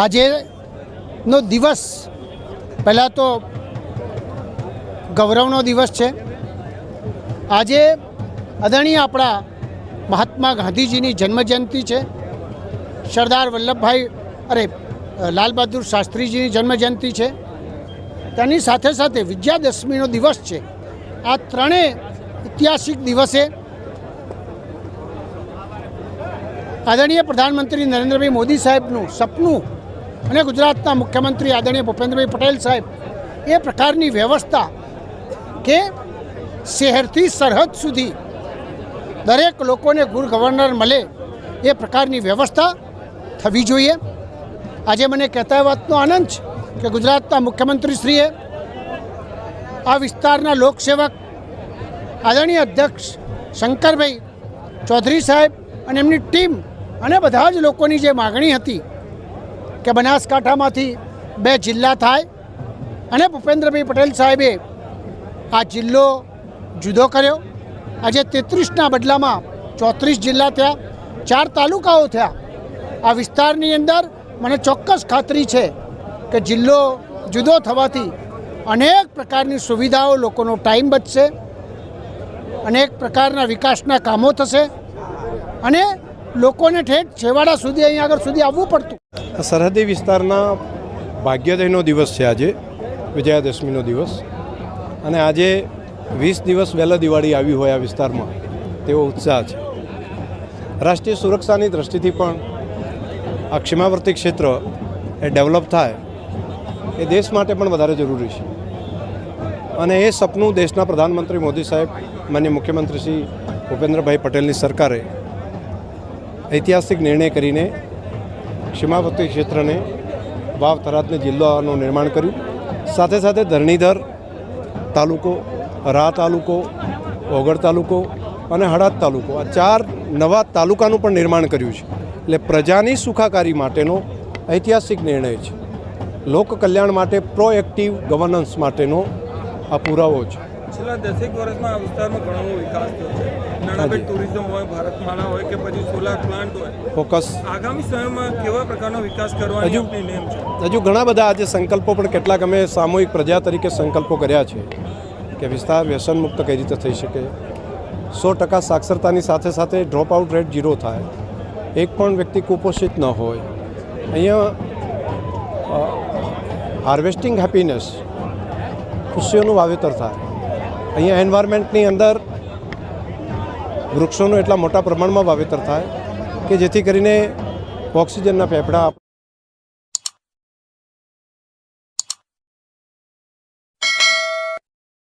આજેનો દિવસ, પહેલાં તો ગૌરવનો દિવસ છે. આજે આદરણીય આપણા મહાત્મા ગાંધીજીની જન્મજયંતિ છે. સરદાર વલ્લભભાઈ, અરે લાલ બહાદુર શાસ્ત્રીજીની જન્મજયંતિ છે. તેની સાથે સાથે વિજયાદશમીનો દિવસ છે. આ ત્રણેય ઐતિહાસિક દિવસે આદરણીય પ્રધાનમંત્રી નરેન્દ્રભાઈ મોદી સાહેબનું સપનું અને ગુજરાતના મુખ્યમંત્રી આદરણીય ભૂપેન્દ્રભાઈ પટેલ સાહેબ, એ પ્રકારની વ્યવસ્થા કે શહેરથી સરહદ સુધી દરેક લોકોને ગુડ ગવર્નર મળે, એ પ્રકારની વ્યવસ્થા થવી જોઈએ. આજે મને કહેતા એ વાતનો આનંદ છે કે ગુજરાતના મુખ્યમંત્રીશ્રીએ આ વિસ્તારના લોકસેવક આદરણીય અધ્યક્ષ શંકરભાઈ ચૌધરી સાહેબ અને એમની ટીમ અને બધા જ લોકોની જે માગણી હતી કે બનાસકાંઠામાંથી બે જિલ્લા થાય. અને ભૂપેન્દ્રભાઈ પટેલ સાહેબે આ જિલ્લો જુદો કર્યો. આજે તેત્રીસના બદલામાં ચોત્રીસ જિલ્લા થયા, ચાર તાલુકાઓ થયા. આ વિસ્તારની અંદર મને ચોક્કસ ખાતરી છે કે જિલ્લો જુદો થવાથી અનેક પ્રકારની સુવિધાઓ લોકોનો ટાઈમ બચશે, અનેક પ્રકારના વિકાસના કામો થશે, અને લોકોને ઠેઠ છેવાડા સુધી અહીં આગળ સુધી આવવું પડતું. સરહદી વિસ્તારના ભાગ્યોદયનો દિવસ છે આજે, વિજયાદશમીનો દિવસ. અને આજે વીસ દિવસ વહેલા દિવાળી આવી હોય આ વિસ્તારમાં, તેવો ઉત્સાહ છે. રાષ્ટ્રીય સુરક્ષાની દ્રષ્ટિથી પણ આ ક્ષીમાવર્તી ક્ષેત્ર એ ડેવલપ થાય, એ દેશ માટે પણ વધારે જરૂરી છે. અને એ સપનું દેશના પ્રધાનમંત્રી મોદી સાહેબ, માન્ય મુખ્યમંત્રી શ્રી ભૂપેન્દ્રભાઈ પટેલની સરકારે ઐતિહાસિક નિર્ણય કરીને સીમાવર્તી ક્ષેત્રને વાવ થરાદને જિલ્લાનું નિર્માણ કર્યું. સાથે સાથે ધરણીધર તાલુકો રા તાલુકો, ઓગળ તાલુકો અને હળાદ તાલુકો આ ચાર નવા તાલુકાનું પણ નિર્માણ કર્યું છે. એટલે પ્રજાની સુખાકારી માટેનો ઐતિહાસિક નિર્ણય છે. લોક કલ્યાણ માટે પ્રોએક્ટિવ ગવર્નન્સ માટેનો આ પુરાવો છે. છેલ્લા દસેક વર્ષમાં આ વિસ્તારમાં ઘણો વિકાસ થયો છે. નાણાબેન ટુરિઝમ હોય ભારતમાળા હોય કે પછી સોલાર પ્લાન્ટ હોય. ફોકસ. આગામી સમયમાં કેવા પ્રકારનો વિકાસ કરવાની હજુ- નેમ છે? હજુ ઘણા બધા આજે સંકલ્પો પણ કેટલાક અમે સામૂહિક પ્રજા તરીકે સંકલ્પો કર્યા છે કે વિસ્તાર વ્યસન મુક્ત કઈ રીતે થઈ શકે. સો ટકા સાક્ષરતાની સાથે સાથે ડ્રોપ આઉટ રેટ ઝીરો થાય. એક પણ વ્યક્તિ કુપોષિત ન હોય. અહીંયા હાર્વેસ્ટિંગ હેપીનેસ ખુશીઓનું વાવેતર થાય. અહીંયા એન્વાયરમેન્ટની અંદર વૃક્ષોનું એટલા મોટા પ્રમાણમાં વાવેતર થાય કે જેથી કરીને ઓક્સિજનના ફેફડા